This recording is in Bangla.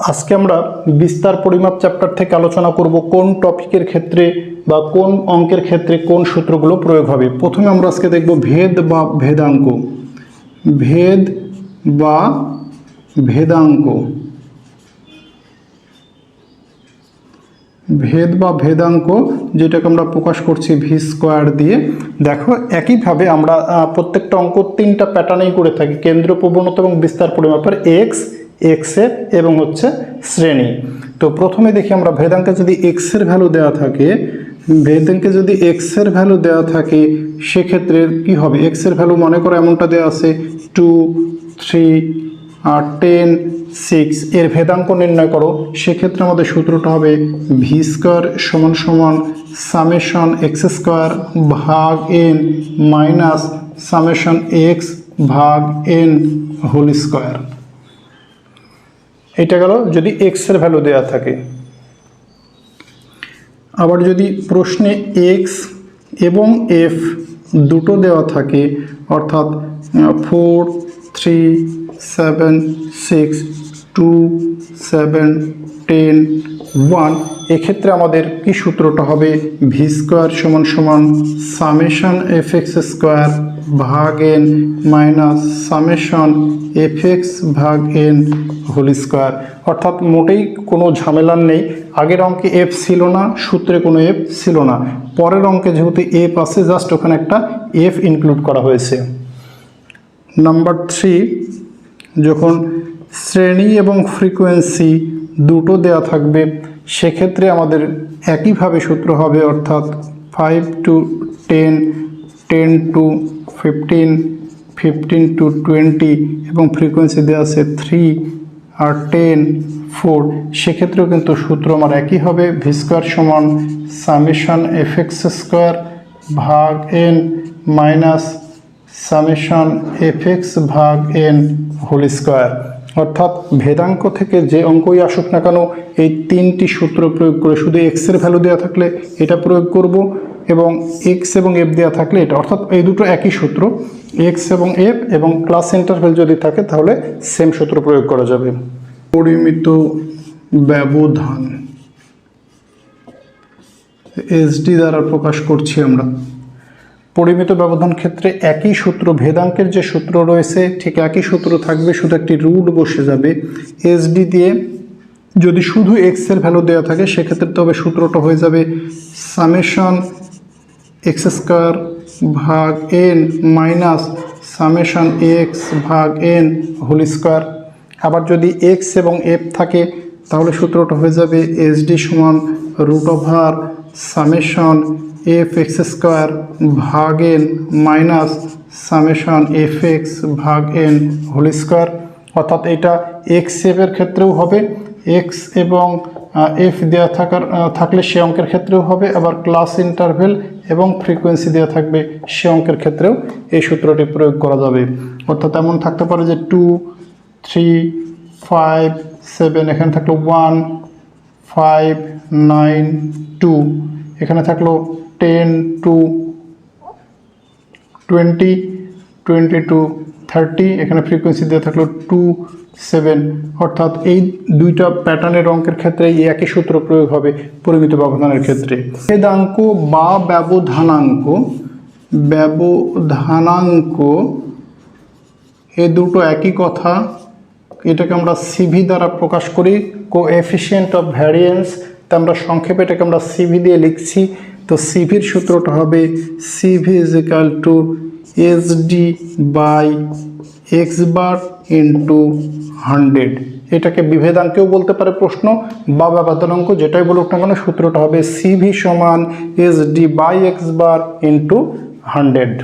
আজকে আমরা বিস্তার পরিমাপ চ্যাপ্টার থেকে আলোচনা করব কোন টপিকের ক্ষেত্রে বা কোন অঙ্কের ক্ষেত্রে কোন সূত্রগুলো প্রয়োগ হবে। প্রথমে আমরা আজকে দেখব ভেদ বা ভেদাঙ্ক। ভেদ বা ভেদাঙ্ক। ভেদ বা ভেদাঙ্ক যেটাকে আমরা প্রকাশ করছি ভি স্কোয়ার দিয়ে। দেখো, একইভাবে আমরা প্রত্যেকটা অঙ্ক তিনটা প্যাটার্নেই করে থাকি। কেন্দ্র প্রবণতা এবং বিস্তার পরিমাপের এক্স এক্সের এবং হচ্ছে শ্রেণি। তো প্রথমে দেখি আমরা ভেদাঙ্কে যদি এক্সের ভ্যালু দেওয়া থাকে, ভেদাঙ্কে যদি এক্সের ভ্যালু দেওয়া থাকে, সেক্ষেত্রে কি হবে? এক্সের ভ্যালু মনে করো এমনটা দেওয়া আছে টু থ্রি আর টেন সিক্স এর ভেদাঙ্ক নির্ণয় করো। সেক্ষেত্রে আমাদের সূত্রটা হবে ভি স্কোয়ার সমান সমান সামেশন এক্স স্কোয়ার ভাগ এন মাইনাস সামেশন এক্স ভাগ এন হোল স্কোয়ার এটা গেল যদি এক্সের ভ্যালু দেওয়া থাকে। আবার যদি প্রশ্নে এক্স এবং এফ দুটো দেওয়া থাকে, অর্থাৎ four three seven six two seven ten one এক্ষেত্রে আমাদের কি সূত্রটা হবে? ভি স্কোয়ার সমান সমান সামেশন এফ এক্স স্কোয়ার ভাগ N minus summation F X ভাগ এন হোল স্কোয়ার অর্থাৎ মোটেই কোনো ঝামেলার নেই। আগের অঙ্কে এফ ছিল না, সূত্রে কোনো এফ ছিল না। পরের অঙ্কে যেহেতু এফ আছে জাস্ট ওখানে একটা এফ ইনক্লুড করা হয়েছে। নাম্বার থ্রি যখন শ্রেণি এবং ফ্রিকোয়েন্সি দুটো দেয়া থাকবে, সেক্ষেত্রে আমাদের একইভাবে সূত্র হবে অর্থাৎ five to ten ten to fifteen fifteen to twenty এবং ফ্রিকোয়েন্সি দেওয়া আছে থ্রি আর টেন ফোর সেক্ষেত্রেও কিন্তু সূত্র আমার একই হবে ভি স্কোয়ার সমান সামেশন এফ এক্স স্কোয়ার ভাগ N minus summation F X ভাগ এন হোল স্কোয়ার অর্থাৎ ভেদাঙ্ক থেকে যে অঙ্কই আসুক না কেন, এই তিনটি সূত্র প্রয়োগ করে শুধু এক্সের ভ্যালু দেওয়া থাকলে এটা প্রয়োগ করব এবং এক্স এবং এফ দেওয়া থাকলে এটা। অর্থাৎ এই দুটো একই সূত্র এক্স এবং এফ এবং ক্লাস ইন্টারভেল যদি থাকে, তাহলে সেম সূত্র প্রয়োগ করা যাবে। পরিমিত ব্যবধান এসডি দ্বারা প্রকাশ করছি আমরা। পরিমিত ব্যবধান ক্ষেত্রে একই সূত্র, ভেদাঙ্কের যে সূত্র রয়েছে, ঠিক একই সূত্র থাকবে, শুধু একটি রুট বসে যাবে। এসডি দিয়ে যদি শুধু এক্সের ভ্যালু দেওয়া থাকে, সেক্ষেত্রে তবে সূত্রটা হয়ে যাবে সামেশন এক্স স্কোয়ার ভাগ এন মাইনাস সামেশন এক্স ভাগ এন হোল স্কোয়ার আবার যদি এক্স এবং এফ থাকে, তাহলে সূত্রটা হয়ে যাবে এসডি সমান root over summation F X square ভাগ N minus summation F X ভাগ এন হোল স্কোয়ার। অর্থাৎ এটা এক্স এফের ক্ষেত্রেও হবে, এক্স এবং এফ দেওয়া থাকার থাকলে সে অঙ্কের ক্ষেত্রেও হবে, আবার ক্লাস ইন্টারভেল এবং ফ্রিকোয়েন্সি দেওয়া থাকবে সে অঙ্কের ক্ষেত্রেও এই সূত্রটি প্রয়োগ করা যাবে। অর্থাৎ এমন থাকতে পারে যে টু, থ্রি, ফাইভ, সেভেন, এখানে থাকল ওয়ান, ফাইভ, নাইন, টু এখানে থাকল ten to twenty twenty to thirty এখানে ফ্রিকোয়েন্সি দেওয়া থাকল টু সেভেন অর্থাৎ এই দুইটা প্যাটার্নের অঙ্কের ক্ষেত্রে এই একই সূত্র প্রয়োগ হবে পরিমিত ব্যবধানের ক্ষেত্রে। ভেদাঙ্ক বা ব্যবধানাঙ্ক ব্যবধানাঙ্ক, এ দুটো একই কথা। এটাকে আমরা সিভি দ্বারা প্রকাশ করি। কো এফিসিয়েন্ট অফ ভ্যারিয়েন্স তা আমরা সংক্ষেপে এটাকে আমরা সিভি দিয়ে লিখছি। তো সিভির সূত্রটা হবে CV is equal to S D by X bar into hundred এটাকে বিভেদাঙ্কেও বলতে পারে প্রশ্ন বা ব্যবধানাঙ্ক, যেটাই বলুক না কেন সূত্রটা হবে সিভি সমান S D by X bar into hundred